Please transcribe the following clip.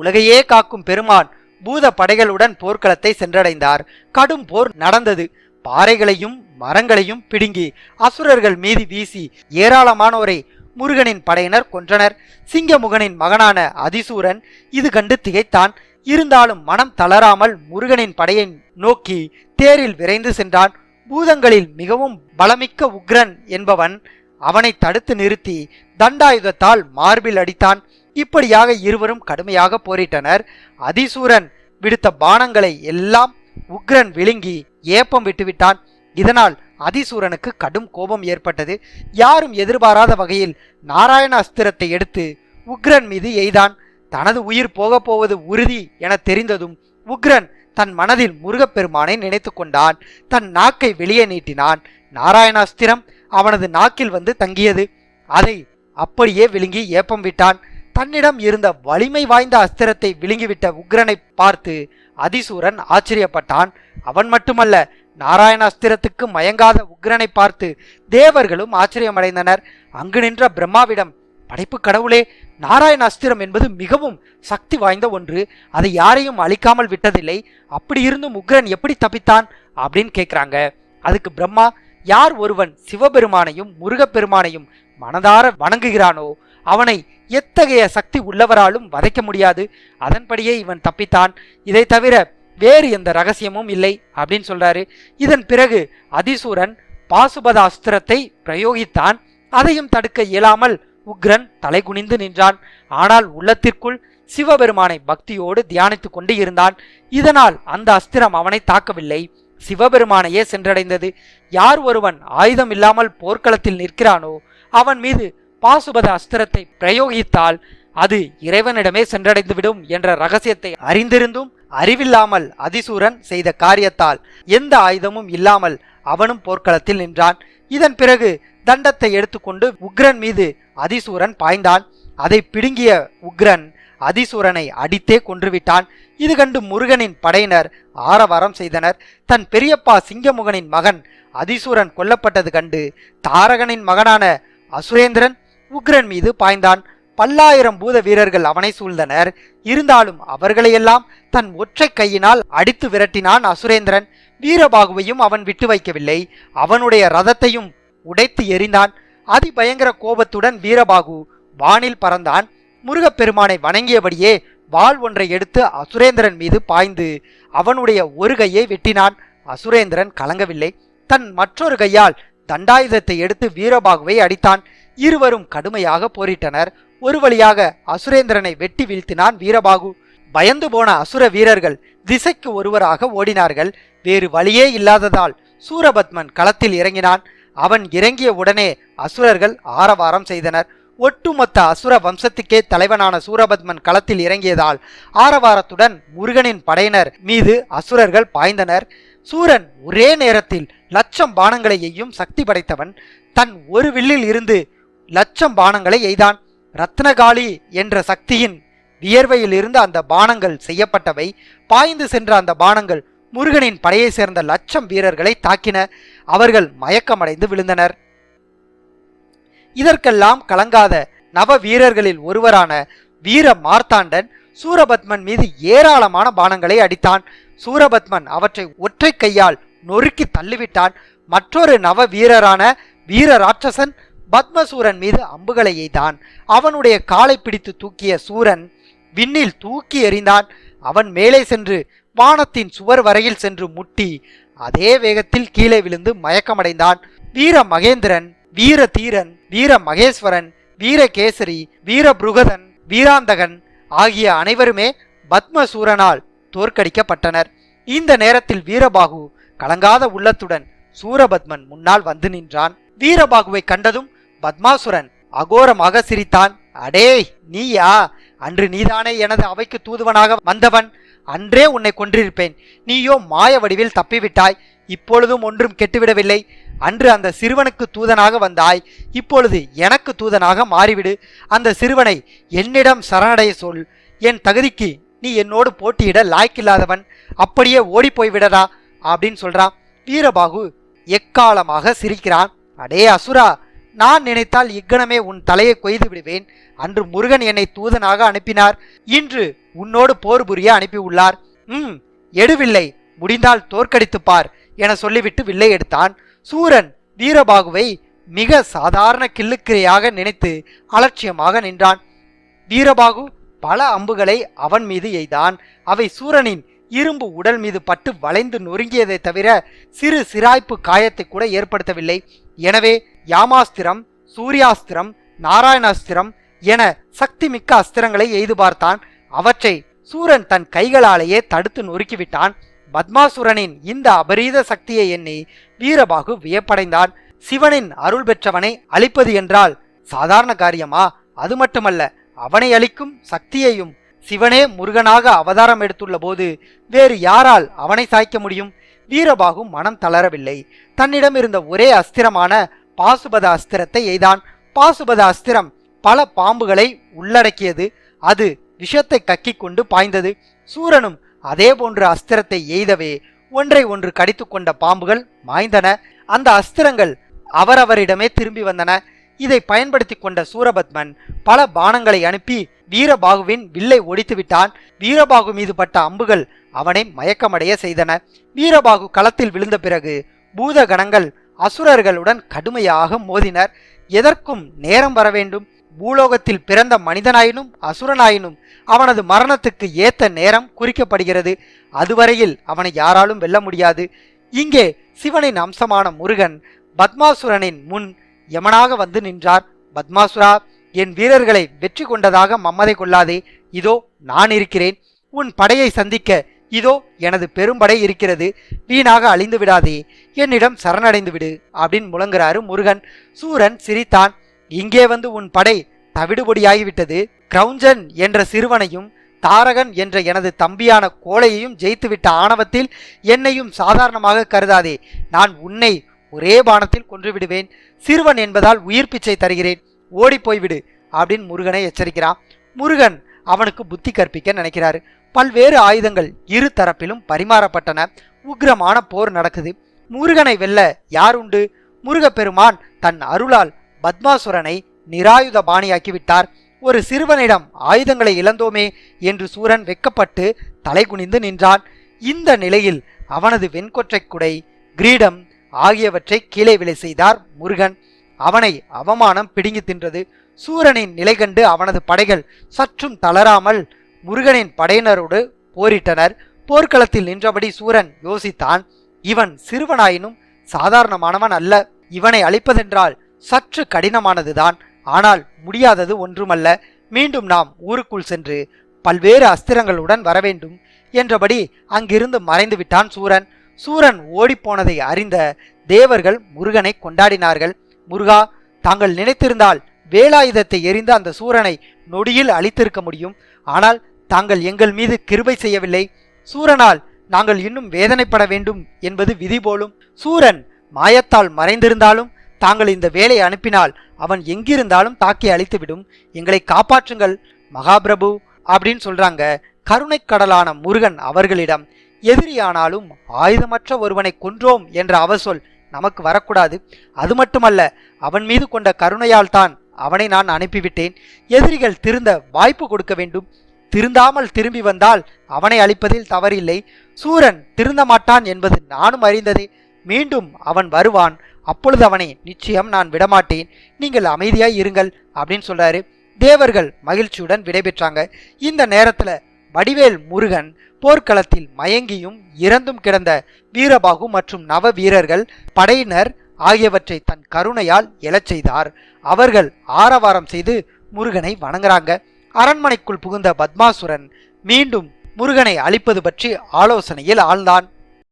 உலகையே காக்கும் பெருமான் பூத படைகளுடன் போர்க்களத்தை சென்றடைந்தார். கடும் போர் நடந்தது. பாறைகளையும் மரங்களையும் பிடுங்கி அசுரர்கள் மீது வீசி ஏராளமானோரை முருகனின் படையினர் கொன்றனர். சிங்கமுகனின் மகனான அதிசூரன் இது கண்டு திகைத்தான். இருந்தாலும் மனம் தளராமல் முருகனின் படையை நோக்கி தேரில் விரைந்து சென்றான். பூதங்களில் மிகவும் பலமிக்க உக்ரன் என்பவன் அவனை தடுத்து நிறுத்தி தண்டாயுதத்தால் மார்பில் அடித்தான். இப்படியாக இருவரும் கடுமையாக போரிட்டனர். அதிசூரன் விடுத்த பானங்களை எல்லாம் உக்ரன் விழுங்கி ஏப்பம் விட்டுவிட்டான். இதனால் அதிசூரனுக்கு கடும் கோபம் ஏற்பட்டது. யாரும் எதிர்பாராத வகையில் நாராயண அஸ்திரத்தை எடுத்து உக்ரன் மீது எய்தான். தனது உயிர் போகப் போவது உறுதி என தெரிந்ததும் உக்ரன் தன் மனதில் முருகப்பெருமானை நினைத்து கொண்டான். தன் நாக்கை வெளியே நீட்டினான். நாராயணாஸ்திரம் அவனது நாக்கில் வந்து தங்கியது. அதை அப்படியே விழுங்கி ஏப்பம் விட்டான். தன்னிடம் இருந்த வலிமை வாய்ந்த அஸ்திரத்தை விழுங்கிவிட்ட உக்ரனை பார்த்து அதிசூரன் ஆச்சரியப்பட்டான். அவன் மட்டுமல்ல நாராயண அஸ்திரத்துக்கு மயங்காத உக்ரனை பார்த்து தேவர்களும் ஆச்சரியமடைந்தனர். அங்கு நின்ற பிரம்மாவிடம் படைப்பு கடவுளே நாராயண அஸ்திரம் என்பது மிகவும் சக்தி வாய்ந்த ஒன்று. அதை யாரையும் அழிக்காமல் விட்டதில்லை. அப்படி இருந்தும் உக்ரன் எப்படி தப்பித்தான்? அப்படின்னு கேட்குறாங்க அதுக்கு பிரம்மா யார் ஒருவன் சிவபெருமானையும் முருகப்பெருமானையும் மனதார வணங்குகிறானோ அவனை எத்தகைய சக்தி உள்ளவராலும் வதைக்க முடியாது. அதன்படியே இவன் தப்பித்தான். இதை தவிர வேறு எந்த ரகசியமும் இல்லை அப்படின்னு சொல்றாரு. இதன் பிறகு அதிசூரன் பாசுபத அஸ்திரத்தை பிரயோகித்தான். அதையும் தடுக்க இயலாமல் உக்ரன் தலைகுனிந்து நின்றான். ஆனால் உள்ளத்திற்குள் சிவபெருமானை பக்தியோடு தியானித்துக் கொண்டு இருந்தான். இதனால் அந்த அஸ்திரம் அவனை தாக்கவில்லை. சிவபெருமானையே சென்றடைந்தது. யார் ஒருவன் ஆயுதம் இல்லாமல் போர்க்களத்தில் நிற்கிறானோ அவன் மீது பாசுபத அஸ்திரத்தை பிரயோகித்தால் அது இறைவனிடமே சென்றடைந்துவிடும் என்ற ரகசியத்தை அறிந்திருந்தும் அறிவில்லாமல் அதிசூரன் செய்த காரியத்தால் எந்த ஆயுதமும் இல்லாமல் அவனும் போர்க்களத்தில் நின்றான். இதன் பிறகு தண்டத்தை எடுத்துக்கொண்டு உக்ரன் மீது அதிசூரன் பாய்ந்தான். அதை பிடுங்கிய உக்ரன் அதிசூரனை அடித்தே கொன்றுவிட்டான். இது கண்டு முருகனின் படையினர் ஆரவாரம் செய்தனர். தன் பெரியப்பா சிங்கமுகனின் மகன் அதிசூரன் கொல்லப்பட்டது கண்டு தாரகனின் மகனான அசுரேந்திரன் உக்ரன் மீது பாய்ந்தான். பல்லாயிரம் பூத வீரர்கள் அவனை சூழ்ந்தனர். இருந்தாலும் அவர்களையெல்லாம் தன் ஒற்றை கையினால் அடித்து விரட்டினான் அசுரேந்திரன். வீரபாகுவையும் அவன் விட்டு வைக்கவில்லை. அவனுடைய ரதத்தையும் உடைத்து எறிந்தான். அதிபயங்கர கோபத்துடன் வீரபாகு வானில் பறந்தான். முருகப்பெருமானை வணங்கியபடியே வாள் ஒன்றை எடுத்து அசுரேந்திரன் மீது பாய்ந்து அவனுடைய ஒரு கையை வெட்டினான். அசுரேந்திரன் கலங்கவில்லை. தன் மற்றொரு கையால் தண்டாயுதத்தை எடுத்து வீரபாகுவை அடித்தான். இருவரும் கடுமையாக போரிட்டனர். ஒரு வழியாக அசுரேந்திரனை வெட்டி வீழ்த்தினான் வீரபாகு. பயந்து போன அசுர வீரர்கள் திசைக்கு ஒருவராக ஓடினார்கள். வேறு வழியே இல்லாததால் சூரபத்மன் களத்தில் இறங்கினான். அவன் இறங்கிய உடனே அசுரர்கள் ஆரவாரம் செய்தனர். ஒட்டுமொத்த அசுர வம்சத்துக்கே தலைவனான சூரபத்மன் களத்தில் இறங்கியதால் ஆரவாரத்துடன் முருகனின் படையினர் மீது அசுரர்கள் பாய்ந்தனர். சூரன் ஒரே நேரத்தில் லட்சம் பானங்களை எய்யும் சக்தி படைத்தவன். தன் ஒரு வில்லில் இருந்து லட்சம் பானங்களை எய்தான். ரத்னகாளி என்ற சக்தியின் வியர்வையில் இருந்து அந்த பானங்கள் செய்யப்பட்டவை. பாய்ந்து சென்ற அந்த பானங்கள் முருகனின் படையை சேர்ந்த லட்சம் வீரர்களை தாக்கின. அவர்கள் மயக்கமடைந்து விழுந்தனர். இதற்கெல்லாம் கலங்காத நவ வீரர்களில் ஒருவரான வீர மார்த்தாண்டன் சூரபத்மன் மீது ஏராளமான பானங்களை அடித்தான். சூரபத்மன் அவற்றை ஒற்றை கையால் நொறுக்கி தள்ளிவிட்டான். மற்றொரு நவ வீரரான வீர ராட்சசன் பத்மசூரன் மீது அம்புகளை எய்தான். அவனுடைய காலை பிடித்து தூக்கிய சூரன் விண்ணில் தூக்கி எறிந்தான். அவன் மேலே சென்று வானத்தின் சுவர் வரையில் சென்று முட்டி அதே வேகத்தில் கீழே விழுந்து மயக்கமடைந்தான். வீர மகேந்திரன் வீர தீரன் வீர மகேஸ்வரன் வீரகேசரி வீரபுருகதன் வீராந்தகன் ஆகிய அனைவருமே பத்மசூரனால் தோற்கடிக்கப்பட்டனர். இந்த நேரத்தில் வீரபாகு கலங்காத உள்ளத்துடன் சூரபத்மன் முன்னால் வந்து நின்றான். வீரபாகுவை கண்டதும் பத்மாசுரன் அகோரமாக சிரித்தான். அடேய் நீயா? அன்று நீதானே எனது அவைக்கு தூதுவனாக வந்தவன். அன்றே உன்னை கொன்றிருப்பேன். நீயோ மாய வடிவில் தப்பிவிட்டாய். இப்பொழுதும் ஒன்றும் கெட்டுவிடவில்லை. அன்று அந்த சிறுவனுக்கு தூதனாக வந்தாய். இப்பொழுது எனக்கு தூதனாக மாறிவிடு. அந்த சிறுவனை என்னிடம் சரணடைய சொல். என் தகுதிக்கு நீ என்னோடு போட்டியிட லாய்க்கில்லாதவன். அப்படியே ஓடிப்போய் விடடா அப்படின்னு சொல்றான். வீரபாகு எக்காலமாக சிரிக்கிறான். அடே அசுரா நான் நினைத்தால் இக்கணமே உன் தலையை கொய்து விடுவேன். அன்று முருகன் என்னை தூதனாக அனுப்பினார். இன்று உன்னோடு போர் புரிய அனுப்பியுள்ளார். ம் எடுவில்லை. முடிந்தால் தோற்கடித்துப் பார் என சொல்லிவிட்டு வில்லை எடுத்தான். சூரன் வீரபாகுவை மிக சாதாரண கிள்ளுக்கிரையாக நினைத்து அலட்சியமாக நின்றான். வீரபாகு பல அம்புகளை அவன் மீது எய்தான். அவை சூரனின் இரும்பு உடல் மீது பட்டு வளைந்து நொறுங்கியதை தவிர சிறு சிராய்ப்பு காயத்தை கூட ஏற்படுத்தவில்லை. எனவே யாமாஸ்திரம் சூர்யாஸ்திரம் நாராயணாஸ்திரம் என சக்திமிக்க அஸ்திரங்களை எய்து பார்த்தான். அவற்றை சூரன் தன் கைகளாலேயே தடுத்து நொறுக்கிவிட்டான். பத்மாசுரனின் இந்த அபரீத சக்தியை எண்ணி வீரபாகு வியப்படைந்தான். சிவனின் அருள் பெற்றவனை அழிப்பது என்றால் சாதாரண காரியமா? அது மட்டுமல்ல அவனை அளிக்கும் சக்தியையும் சிவனே முருகனாக அவதாரம் எடுத்துள்ள போது வேறு யாரால் அவனை சாய்க்க முடியும்? வீரபாகு மனம் தளரவில்லை. தன்னிடம் இருந்த ஒரே அஸ்திரமான பாசுபத அஸ்திரத்தை எய்தான். பாசுபத அஸ்திரம் பல பாம்புகளை உள்ளடக்கியது. அது விஷத்தை கக்கிக் கொண்டு பாய்ந்தது. சூரனும் அதே போன்ற அஸ்திரத்தை எய்தவே ஒன்றை ஒன்று கடித்து கொண்ட பாம்புகள் மாய்ந்தன. அந்த அஸ்திரங்கள் அவரவரிடமே திரும்பி வந்தன. இதை பயன்படுத்தி கொண்ட சூரபத்மன் பல பானங்களை அனுப்பி வீரபாகுவின் வில்லை ஒடித்து விட்டான். வீரபாகு மீது பட்ட அம்புகள் அவனை மயக்கமடைய செய்தன. வீரபாகு களத்தில் விழுந்த பிறகு பூத கணங்கள் அசுரர்களுடன் கடுமையாக மோதினர். எதற்கும் நேரம் வர வேண்டும். பூலோகத்தில் பிறந்த மனிதனாயினும் அசுரனாயினும் அவனது மரணத்துக்கு ஏத்த நேரம் குறிக்கப்படுகிறது. அதுவரையில் அவனை யாராலும் வெல்ல முடியாது. இங்கே சிவனின் அம்சமான முருகன் பத்மாசுரனின் முன் யமனாக வந்து நின்றார். பத்மாசுரா என் வீரர்களை வெற்றி கொண்டதாக மம்மதை கொள்ளாதே. இதோ நான் இருக்கிறேன். உன் படையை சந்திக்க இதோ எனது பெரும்படை இருக்கிறது. வீணாக அழிந்து விடாதே. என்னிடம் சரணடைந்து விடு. அப்படின்னு முழங்குறாரு முருகன். சூரன் சிரித்தான். இங்கே வந்து உன் படை தவிடுபொடியாகிவிட்டது. கிரௌஞ்சன் என்ற சிறுவனையும் தாரகன் என்ற எனது தம்பியான கோழையையும் ஜெயித்துவிட்ட ஆணவத்தில் என்னையும் சாதாரணமாக கருதாதே. நான் உன்னை ஒரே பானத்தில் கொன்றுவிடுவேன். சிறுவன் என்பதால் உயிர் பிச்சை தருகிறேன். ஓடிப்போய்விடு. அப்படின்னு முருகனை எச்சரிக்கிறான். முருகன் அவனுக்கு புத்தி கற்பிக்க நினைக்கிறாரு. பல்வேறு ஆயுதங்கள் இரு தரப்பிலும் பரிமாறப்பட்டன. உக்கிரமான போர் நடக்குது. முருகனை வெல்ல யார் உண்டு? முருகப்பெருமான் தன் அருளால் பத்மாசுரனை நிராயுத பாணியாக்கிவிட்டார் ஒரு சிறுவனிடம் ஆயுதங்களை இழந்தோமே என்று சூரன் வெக்கப்பட்டு தலைகுனிந்து நின்றான். இந்த நிலையில் அவனது வெண்கொற்றை குடை கிரீடம் ஆகியவற்றை கீழே விலை செய்தார் முருகன். அவனை அவமானம் பிடுங்கி தின்றது. சூரனின் நிலை கண்டு அவனது படைகள் சற்றும் தளராமல் முருகனின் படையினரோடு போரிட்டனர். போர்க்களத்தில் நின்றபடி சூரன் யோசித்தான் இவன் சிறுவனாயினும் சாதாரணமானவன் அல்ல. இவனை அழிப்பதென்றால் சற்று கடினமானதுதான். ஆனால் முடியாதது ஒன்றுமல்ல. மீண்டும் நாம் ஊருக்குள் சென்று பல்வேறு அஸ்திரங்களுடன் வரவேண்டும் என்றபடி அங்கிருந்து மறைந்து விட்டான் சூரன். சூரன் ஓடிப்போனதை அறிந்த தேவர்கள் முருகனை கொண்டாடினார்கள். முருகா தாங்கள் நினைத்திருந்தால் வேலாயுதத்தை எரிந்து அந்த சூரனை நொடியில் அழித்திருக்க முடியும். ஆனால் தாங்கள் எங்கள் மீது கிருபை செய்யவில்லை. சூரனால் நாங்கள் இன்னும் வேதனைப்பட வேண்டும் என்பது விதி போலும். சூரன் மாயத்தால் மறைந்திருந்தாலும் தாங்கள் இந்த வேலை அனுப்பினால் அவன் எங்கிருந்தாலும் தாக்கி அழித்துவிடும். எங்களை காப்பாற்றுங்கள் மகாபிரபு அப்படின்னு சொல்றாங்க. கருணைக் கடலான முருகன் அவர்களிடம் எதிரியானாலும் ஆயுதமற்ற ஒருவனை கொன்றோம் என்ற அவசொல் நமக்கு வரக்கூடாது. அது மட்டுமல்ல அவன் மீது கொண்ட கருணையால் தான் அவனை நான் அனுப்பிவிட்டேன். எதிரிகள் திருந்த வாய்ப்பு கொடுக்க வேண்டும். திருந்தாமல் திரும்பி வந்தால் அவனை அழிப்பதில் தவறில்லை. சூரன் திருந்த மாட்டான் என்பது நானும் அறிந்ததே. மீண்டும் அவன் வருவான். அப்பொழுது அவனை நிச்சயம் நான் விடமாட்டேன். நீங்கள் அமைதியாய் இருங்கள் அப்படின்னு சொல்றாரு. தேவர்கள் மகிழ்ச்சியுடன் விடைபெற்றாங்க. இந்த நேரத்துல வடிவேல் முருகன் போர்க்களத்தில் மயங்கியும் இறந்தும் கிடந்த வீரபாகு மற்றும் நவ வீரர்கள் படையினர் ஆகியவற்றை தன் கருணையால் எழச் செய்தார். அவர்கள் ஆரவாரம் செய்து முருகனை வணங்குறாங்க. அரண்மனைக்குள் புகுந்த பத்மாசுரன் மீண்டும் முருகனை அழிப்பது பற்றி ஆலோசனையில் ஆழ்ந்தான்.